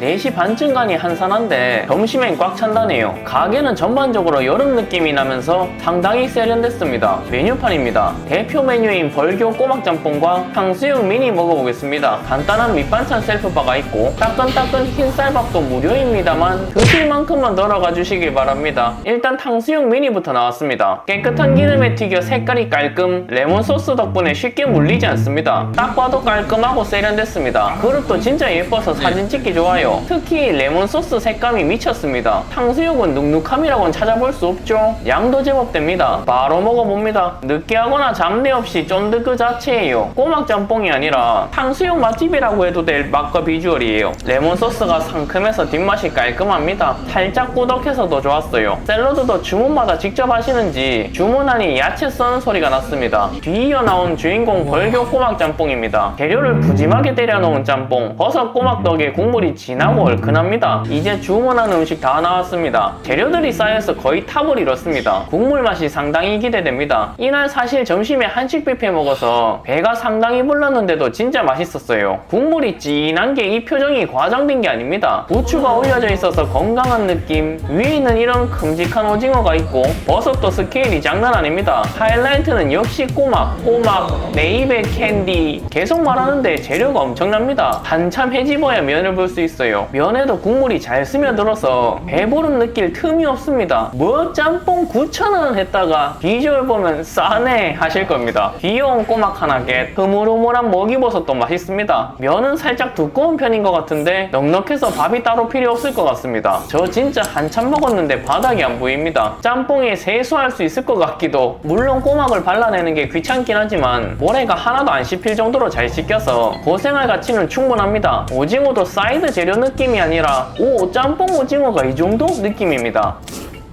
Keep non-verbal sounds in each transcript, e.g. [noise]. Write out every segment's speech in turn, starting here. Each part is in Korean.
4시 반쯤 가니 한산한데 점심엔 꽉 찬다네요. 가게는 전반적으로 여름 느낌이 나면서 상당히 세련됐습니다. 메뉴판입니다. 대표 메뉴인 벌교 꼬막짬뽕과 탕수육 미니 먹어보겠습니다. 간단한 밑반찬 셀프바가 있고 따끈따끈 흰쌀밥도 무료입니다만 드실 만큼만 덜어가 주시길 바랍니다. 일단 탕수육 미니부터 나왔습니다. 깨끗한 기름에 튀겨 색깔이 깔끔, 레몬 소스 덕분에 쉽게 물리지 않습니다. 딱 봐도 깔끔하고 세련됐습니다. 그릇도 진짜 예뻐서 사진 찍기 좋아요. 특히 레몬 소스 색감이 미쳤습니다. 탕수육은 눅눅함이라고는 찾아볼 수 없죠. 양도 제법 됩니다. 바로 먹어봅니다. 느끼하거나 잡내 없이 쫀득 그 자체예요. 꼬막 짬뽕이 아니라 탕수육 맛집이라고 해도 될 맛과 비주얼이에요. 레몬 소스가 상큼해서 뒷맛이 깔끔합니다. 살짝 꾸덕해서 더 좋았어요. 샐러드도 주문마다 직접 하시는지 주문하니 야채 써는 소리가 났습니다. 뒤이어 나온 주인공 벌교 꼬막 짬뽕입니다. 재료를 푸짐하게 때려놓은 짬뽕, 버섯 꼬막 덕에 국물이 진 하고 얼큰합니다. 이제 주문한 음식 다 나왔습니다. 재료들이 쌓여서 거의 탑을 이뤘습니다. 국물 맛이 상당히 기대됩니다. 이날 사실 점심에 한식 뷔페 먹어서 배가 상당히 불렀는데도 진짜 맛있었어요. 국물이 진한 게 이 표정이 과장된 게 아닙니다. 부추가 올려져 있어서 건강한 느낌, 위에 있는 이런 큼직한 오징어가 있고 버섯도 스케일이 장난 아닙니다. 하이라이트는 역시 꼬막, 꼬막, 내 입의 캔디. 계속 말하는데 재료가 엄청납니다. 한참 해집어야 면을 볼 수 있어요. 면에도 국물이 잘 스며들어서 배부름 느낄 틈이 없습니다. 뭐 짬뽕 9,000원 했다가 비주얼 보면 싸네 하실 겁니다. 귀여운 꼬막 하나 겟, 흐물흐물한 먹이버섯도 맛있습니다. 면은 살짝 두꺼운 편인 것 같은데 넉넉해서 밥이 따로 필요 없을 것 같습니다. 저 진짜 한참 먹었는데 바닥이 안 보입니다. 짬뽕에 세수할 수 있을 것 같기도 물론 꼬막을 발라내는 게 귀찮긴 하지만 모래가 하나도 안 씹힐 정도로 잘 씻겨서 고생할 가치는 충분합니다. 오징어도 사이드 재료 느낌이 아니라 오 짬뽕 오징어가 이 정도 느낌입니다.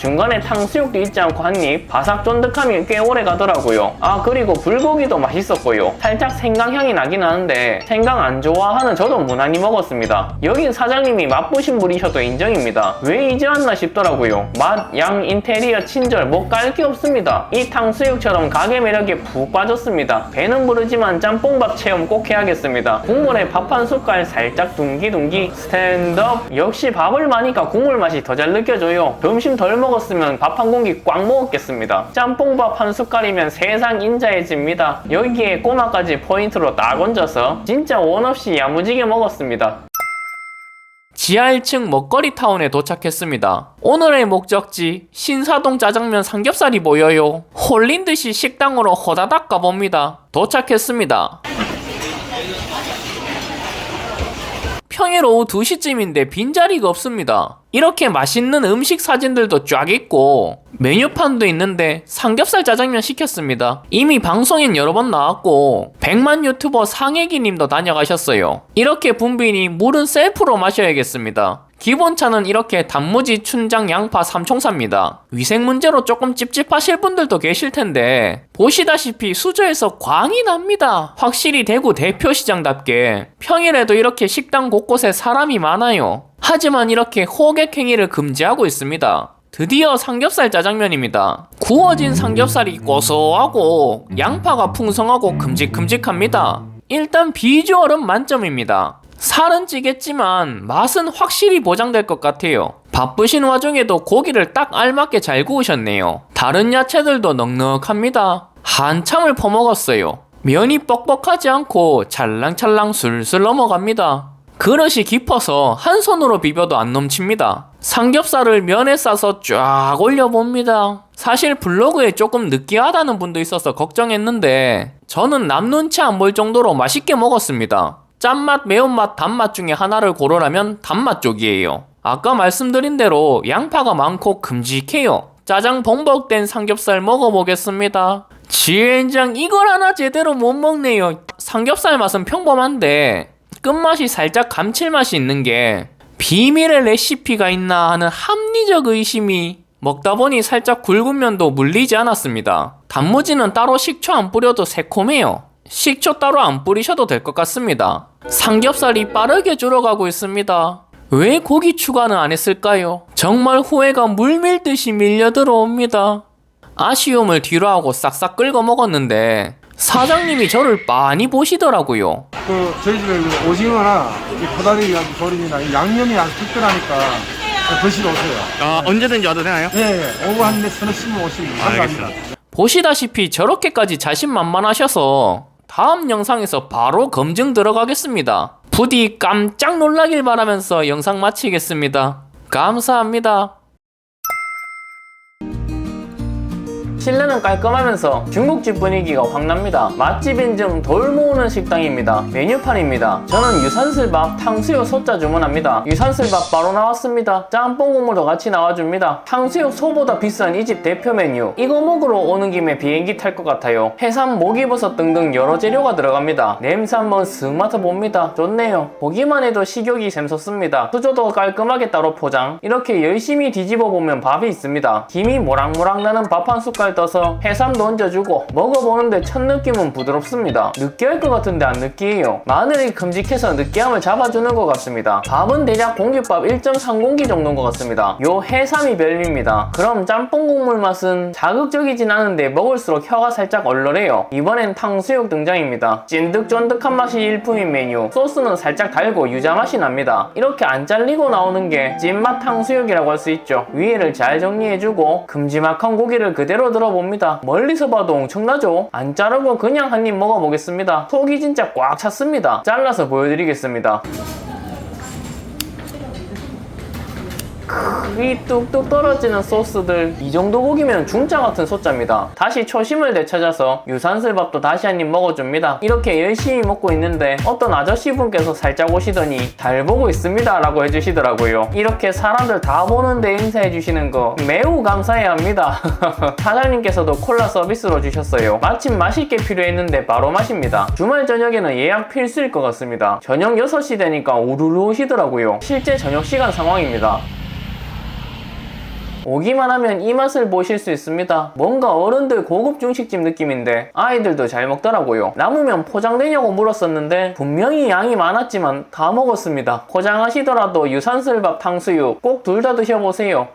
중간에 탕수육도 있지 않고 한 입 바삭 쫀득함이 꽤 오래 가더라고요. 아 그리고 불고기도 맛있었고요. 살짝 생강향이 나긴 하는데 생강 안 좋아하는 저도 무난히 먹었습니다. 여긴 사장님이 맛보신 분이셔도 인정입니다. 왜 이제 왔나 싶더라고요. 맛, 양, 인테리어, 친절 뭐 깔 게 없습니다. 이 탕수육처럼 가게 매력에 푹 빠졌습니다. 배는 부르지만 짬뽕밥 체험 꼭 해야겠습니다. 국물에 밥 한 숟갈 살짝 둥기둥기. 스탠드업! 역시 밥을 마니까 국물 맛이 더 잘 느껴져요. 점심 덜 먹 었으면 밥 한 공기 꽉 먹었겠습니다 짬뽕밥 한 숟갈이면 세상 인자해집니다 여기에 꼬마까지 포인트로 딱 얹어서 진짜 원 없이 야무지게 먹었습니다 지하 1층 먹거리 타운에 도착했습니다. 오늘의 목적지 신사동 짜장면 삼겹살이 보여요. 홀린 듯이 식당으로 호다닥 가봅니다. 도착했습니다. 평일 오후 2시쯤인데 빈자리가 없습니다. 이렇게 맛있는 음식 사진들도 쫙 있고 메뉴판도 있는데 삼겹살 짜장면 시켰습니다. 이미 방송엔 여러 번 나왔고 100만 유튜버 상혜기 님도 다녀가셨어요. 이렇게 붐비니 물은 셀프로 마셔야겠습니다. 기본차는 이렇게 단무지, 춘장, 양파, 삼총사입니다. 위생 문제로 조금 찝찝하실 분들도 계실 텐데 보시다시피 수저에서 광이 납니다. 확실히 대구 대표 시장답게 평일에도 이렇게 식당 곳곳에 사람이 많아요. 하지만 이렇게 호객 행위를 금지하고 있습니다. 드디어 삼겹살 짜장면입니다. 구워진 삼겹살이 고소하고 양파가 풍성하고 큼직큼직합니다. 일단 비주얼은 만점입니다. 살은 찌겠지만 맛은 확실히 보장될 것 같아요. 바쁘신 와중에도 고기를 딱 알맞게 잘 구우셨네요. 다른 야채들도 넉넉합니다. 한참을 퍼먹었어요. 면이 뻑뻑하지 않고 찰랑찰랑 술술 넘어갑니다. 그릇이 깊어서 한 손으로 비벼도 안 넘칩니다. 삼겹살을 면에 싸서 쫙 올려봅니다. 사실 블로그에 조금 느끼하다는 분도 있어서 걱정했는데 저는 남 눈치 안 볼 정도로 맛있게 먹었습니다. 짠맛, 매운맛, 단맛 중에 하나를 고르라면 단맛 쪽이에요. 아까 말씀드린 대로 양파가 많고 큼직해요. 짜장 범벅된 삼겹살 먹어보겠습니다. 지엔장 이걸 하나 제대로 못 먹네요. 삼겹살 맛은 평범한데 끝맛이 살짝 감칠맛이 있는 게 비밀의 레시피가 있나 하는 합리적 의심이 먹다 보니 살짝 굵은 면도 물리지 않았습니다. 단무지는 따로 식초 안 뿌려도 새콤해요. 식초 따로 안 뿌리셔도 될 것 같습니다. 삼겹살이 빠르게 줄어가고 있습니다. 왜 고기 추가는 안 했을까요? 정말 후회가 물밀듯이 밀려 들어옵니다. 아쉬움을 뒤로하고 싹싹 긁어 먹었는데 사장님이 저를 많이 보시더라고요. 그 저희 집에 그 오징어나 이 도다리 조림이나 이 양념이 아주 특별하니까 드시러 오세요. 아, 언제든지 와도 되나요? 예, 예. 오후 한 서너 시면 오시면 감사합니다. 보시다시피 저렇게까지 자신만만하셔서 다음 영상에서 바로 검증 들어가겠습니다. 부디 깜짝 놀라길 바라면서 영상 마치겠습니다. 감사합니다. 실내는 깔끔하면서 중국집 분위기가 확 납니다. 맛집 인증 돌 모으는 식당입니다. 메뉴판입니다. 저는 유산슬밥 탕수육 소자 주문합니다. 유산슬밥 바로 나왔습니다. 짬뽕 국물도 같이 나와줍니다. 탕수육 소보다 비싼 이 집 대표 메뉴. 이거 먹으러 오는 김에 비행기 탈 것 같아요. 해삼, 목이버섯 등등 여러 재료가 들어갑니다. 냄새 한번 쓱 맡아봅니다. 좋네요. 보기만 해도 식욕이 샘솟습니다. 수저도 깔끔하게 따로 포장. 이렇게 열심히 뒤집어 보면 밥이 있습니다. 김이 모락모락 나는 밥 한 숟갈 떠서 해삼도 얹어주고 먹어보는데 첫 느낌은 부드럽습니다. 느끼할 것 같은데 안 느끼해요. 마늘이 큼직해서 느끼함을 잡아주는 것 같습니다. 밥은 대략 공깃밥 1.3공기 정도인 것 같습니다. 요 해삼이 별미입니다. 그럼 짬뽕 국물 맛은 자극적이진 않은데 먹을수록 혀가 살짝 얼얼해요. 이번엔 탕수육 등장입니다. 찐득쫀득한 맛이 일품인 메뉴. 소스는 살짝 달고 유자 맛이 납니다. 이렇게 안 잘리고 나오는 게 찐맛 탕수육이라고 할 수 있죠. 위에를 잘 정리해주고 큼지막한 고기를 그대로 들어 봅니다. 멀리서 봐도 엄청나죠? 안 자르고 그냥 한 입 먹어보겠습니다. 속이 진짜 꽉 찼습니다. 잘라서 보여드리겠습니다. 이 뚝뚝 떨어지는 소스들. 이 정도 고기면 중짜 같은 소자입니다. 다시 초심을 되찾아서 유산슬밥도 다시 한 입 먹어줍니다. 이렇게 열심히 먹고 있는데 어떤 아저씨분께서 살짝 오시더니 잘 보고 있습니다 라고 해주시더라고요. 이렇게 사람들 다 보는데 인사해 주시는 거 매우 감사해야 합니다. [laughs] 사장님께서도 콜라 서비스로 주셨어요. 마침 마실 게 필요했는데 바로 마십니다. 주말 저녁에는 예약 필수일 것 같습니다. 저녁 6시 되니까 우르르 오시더라고요. 실제 저녁 시간 상황입니다 오기만 하면 이 맛을 보실 수 있습니다. 뭔가 어른들 고급 중식집 느낌인데 아이들도 잘 먹더라고요. 남으면 포장되냐고 물었었는데 분명히 양이 많았지만 다 먹었습니다. 포장하시더라도 유산슬밥 탕수육 꼭 둘 다 드셔보세요.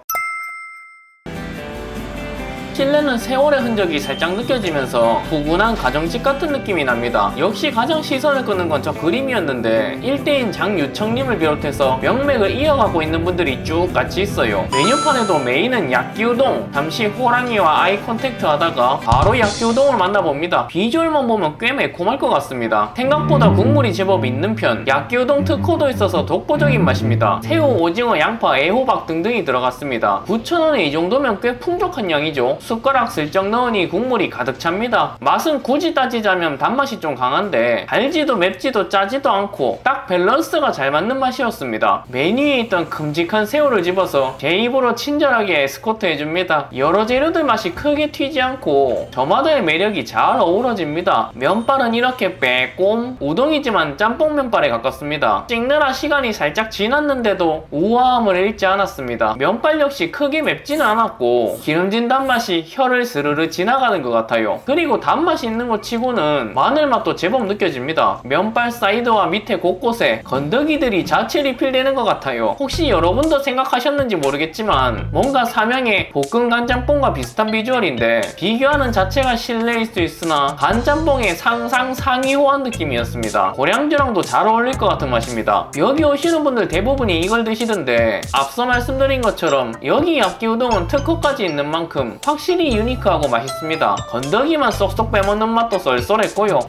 실내는 세월의 흔적이 살짝 느껴지면서 푸근한 가정집 같은 느낌이 납니다. 역시 가장 시선을 끄는 건 저 그림이었는데 1대인 장유청님을 비롯해서 명맥을 이어가고 있는 분들이 쭉 같이 있어요. 메뉴판에도 메인은 야끼우동, 잠시 호랑이와 아이 컨택트 하다가 바로 야끼우동을 만나봅니다. 비주얼만 보면 꽤 매콤할 것 같습니다. 생각보다 국물이 제법 있는 편, 야끼우동 특허도 있어서 독보적인 맛입니다. 새우, 오징어, 양파, 애호박 등등이 들어갔습니다. 9,000원에 이 정도면 꽤 풍족한 양이죠. 숟가락 슬쩍 넣으니 국물이 가득 찹니다. 맛은 굳이 따지자면 단맛이 좀 강한데 달지도 맵지도 짜지도 않고 딱 밸런스가 잘 맞는 맛이었습니다. 메뉴에 있던 큼직한 새우를 집어서 제 입으로 친절하게 에스코트 해줍니다. 여러 재료들 맛이 크게 튀지 않고 저마다의 매력이 잘 어우러집니다. 면발은 이렇게 빼꼼 우동이지만 짬뽕 면발에 가깝습니다. 찍느라 시간이 살짝 지났는데도 우아함을 잃지 않았습니다. 면발 역시 크게 맵지는 않았고 기름진 단맛이 혀를 스르르 지나가는 것 같아요. 그리고 단맛이 있는 것 치고는 마늘 맛도 제법 느껴집니다. 면발 사이드와 밑에 곳곳에 건더기들이 자체 리필되는 것 같아요. 혹시 여러분도 생각하셨는지 모르겠지만 뭔가 삼양의 볶음 간짬뽕과 비슷한 비주얼인데 비교하는 자체가 실례일 수 있으나 간짬뽕의 상상 상위호한 느낌이었습니다. 고량주랑도 잘 어울릴 것 같은 맛입니다. 여기 오시는 분들 대부분이 이걸 드시던데 앞서 말씀드린 것처럼 여기 야끼 우동은 특허까지 있는 만큼 확 실히 유니크하고 맛있습니다. 건더기만 쏙쏙 빼먹는 맛도 쏠쏠했고요.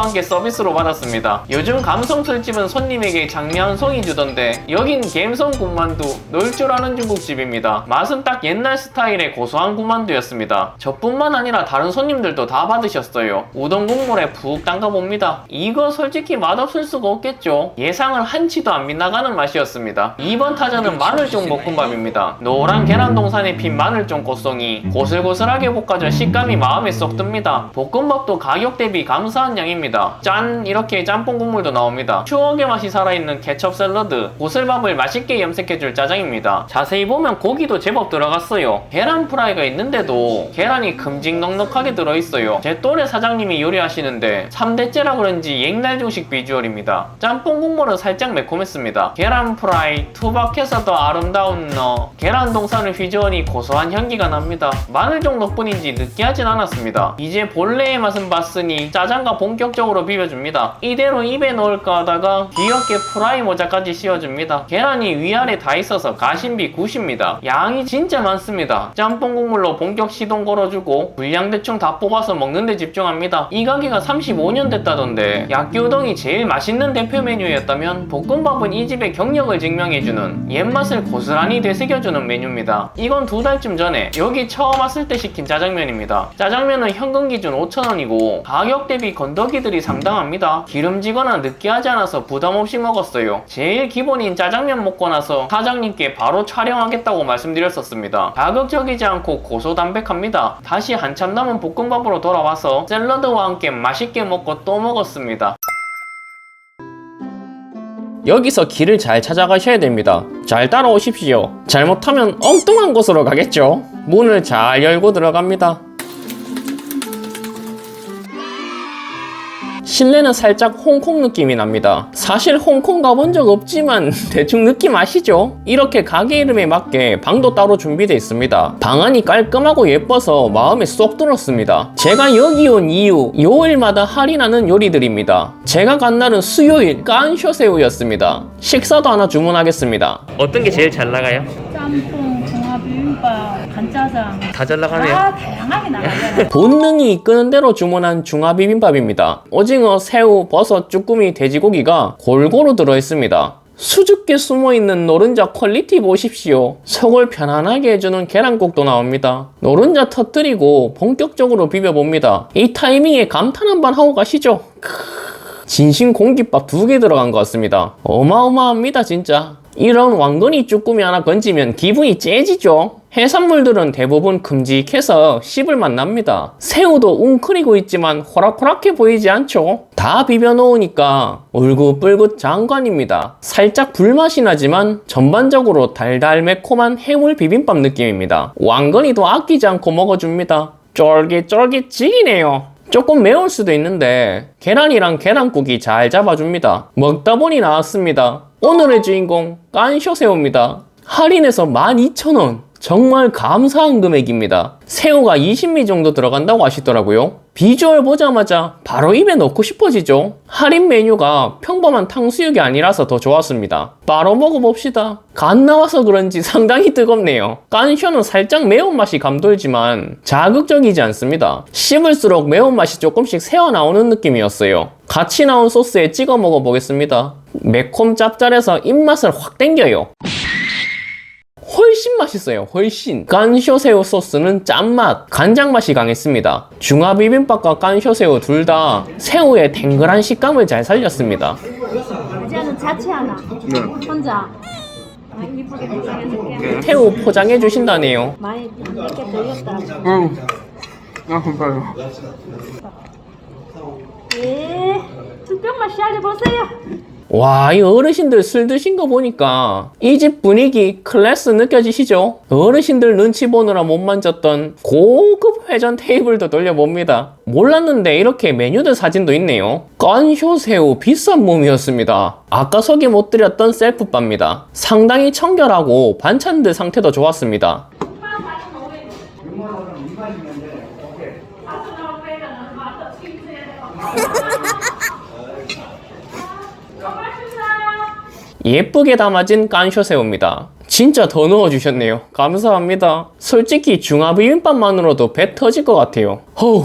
한개 서비스로 받았습니다. 요즘 감성 술집은 손님에게 장미한 송이 주던데 여긴 갬성 군만두 놀 줄 아는 중국집입니다. 맛은 딱 옛날 스타일의 고소한 군만두였습니다. 저뿐만 아니라 다른 손님들도 다 받으셨어요. 우동 국물에 푹 담가봅니다. 이거 솔직히 맛없을 수가 없겠죠. 예상을 한치도 안 빗나가는 맛이었습니다. 2번 타자는 마늘종 볶음밥입니다. 노란 계란 동산에 핀 마늘종 꽃송이 고 슬고슬하게 볶아져 식감이 마음에 쏙 듭니다. 볶음밥도 가격 대비 감사한 양입니다. 짠! 이렇게 짬뽕 국물도 나옵니다. 추억의 맛이 살아있는 케첩 샐러드, 고슬밥을 맛있게 염색해줄 짜장입니다. 자세히 보면 고기도 제법 들어갔어요. 계란 프라이가 있는데도 계란이 큼직 넉넉하게 들어있어요. 제 또래 사장님이 요리하시는데 3대째라 그런지 옛날 중식 비주얼입니다. 짬뽕 국물은 살짝 매콤했습니다. 계란 프라이, 투박해서 더 아름다운 너, 계란 동산을 휘저으니 고소한 향기가 납니다. 마늘 정도뿐인지 느끼하진 않았습니다. 이제 본래의 맛은 봤으니 짜장과 본격적으로 비벼줍니다. 이대로 입에 넣을까 하다가 귀엽게 프라이 모자까지 씌워줍니다. 계란이 위아래 다 있어서 가심비 9입니다. 양이 진짜 많습니다. 짬뽕 국물로 본격 시동 걸어주고 분량 대충 다 뽑아서 먹는데 집중합니다. 이 가게가 35년 됐다던데 약기우동이 제일 맛있는 대표 메뉴였다면 볶음밥은 이 집의 경력을 증명해주는 옛맛을 고스란히 되새겨주는 메뉴입니다. 이건 두 달쯤 전에 여기 처음 왔을 때 시킨 짜장면입니다. 짜장면은 현금 기준 5,000원이고 가격 대비 건더기들이 상당합니다. 기름지거나 느끼하지 않아서 부담 없이 먹었어요. 제일 기본인 짜장면 먹고 나서 사장님께 바로 촬영하겠다고 말씀드렸었습니다. 자극적이지 않고 고소담백합니다. 다시 한참 남은 볶음밥으로 돌아와서 샐러드와 함께 맛있게 먹고 또 먹었습니다. 여기서 길을 잘 찾아가셔야 됩니다. 잘 따라오십시오. 잘못하면 엉뚱한 곳으로 가겠죠. 문을 잘 열고 들어갑니다. 실내는 살짝 홍콩 느낌이 납니다. 사실 홍콩 가본 적 없지만 [laughs] 대충 느낌 아시죠? 이렇게 가게 이름에 맞게 방도 따로 준비되어 있습니다. 방안이 깔끔하고 예뻐서 마음에 쏙 들었습니다. 제가 여기 온 이유, 요일마다 할인하는 요리들입니다. 제가 간 날은 수요일 깐쇼새우였습니다. 식사도 하나 주문하겠습니다. 어떤 게 제일 잘 나가요? 짬뽕, 비빔밥, 간짜장 다잘다 다양하게 나가잖아요. [laughs] 본능이 이끄는 대로 주문한 중화비빔밥입니다. 오징어, 새우, 버섯, 쭈꾸미, 돼지고기가 골고루 들어있습니다. 수줍게 숨어있는 노른자 퀄리티 보십시오. 속을 편안하게 해주는 계란국도 나옵니다. 노른자 터뜨리고 본격적으로 비벼봅니다. 이 타이밍에 감탄 한번 하고 가시죠. 진심 공깃밥 두 개 들어간 것 같습니다. 어마어마합니다, 진짜. 이런 왕건이 쭈꾸미 하나 건지면 기분이 째지죠? 해산물들은 대부분 큼직해서 씹을 맛 납니다. 새우도 웅크리고 있지만 호락호락해 보이지 않죠? 다 비벼놓으니까 울긋불긋 장관입니다. 살짝 불맛이 나지만 전반적으로 달달 매콤한 해물 비빔밥 느낌입니다. 왕건이도 아끼지 않고 먹어줍니다. 쫄깃쫄깃지기네요. 조금 매울 수도 있는데 계란이랑 계란국이 잘 잡아줍니다. 먹다 보니 나왔습니다. 오늘의 주인공 깐쇼새우입니다. 할인해서 12,000원. 정말 감사한 금액입니다. 새우가 20미 정도 들어간다고 하시더라고요. 비주얼 보자마자 바로 입에 넣고 싶어지죠. 할인 메뉴가 평범한 탕수육이 아니라서 더 좋았습니다. 바로 먹어봅시다. 간 나와서 그런지 [laughs] 상당히 뜨겁네요. 깐쇼는 살짝 매운맛이 감돌지만 자극적이지 않습니다. 씹을수록 매운맛이 조금씩 새어나오는 느낌이었어요. 같이 나온 소스에 찍어 먹어보겠습니다. 매콤 짭짤해서 입맛을 확 땡겨요. 훨씬 맛있어요. 훨씬. 깐쇼새우 소스는 짠맛, 간장 맛이 강했습니다. 중화 비빔밥과 깐쇼새우 둘 다 새우의 탱글한 식감을 잘 살렸습니다. 이제는 자취 하나. 혼자. 아, 이쁘게 포장해줄게. 새우 포장해 주신다네요. 많이 이렇게 들렸다. 응. 아, 금방요. 예. 술병만 시알려 보세요. 와, 이 어르신들 술 드신 거 보니까 이 집 분위기 클래스 느껴지시죠? 어르신들 눈치 보느라 못 만졌던 고급 회전 테이블도 돌려봅니다. 몰랐는데 이렇게 메뉴들 사진도 있네요. 건쇼새우 비싼 몸이었습니다. 아까 소개 못 드렸던 셀프바입니다. 상당히 청결하고 반찬들 상태도 좋았습니다. 예쁘게 담아진 깐쇼새우입니다. 진짜 더 넣어주셨네요. 감사합니다. 솔직히 중화 비빔밥만으로도 배 터질 것 같아요. 허우,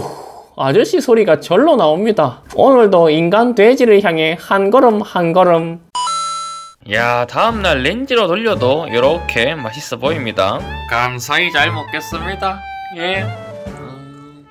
아저씨 소리가 절로 나옵니다. 오늘도 인간 돼지를 향해 한 걸음 한 걸음. 야, 다음날 렌즈로 돌려도 이렇게 맛있어 보입니다. 감사히 잘 먹겠습니다. 예. 음.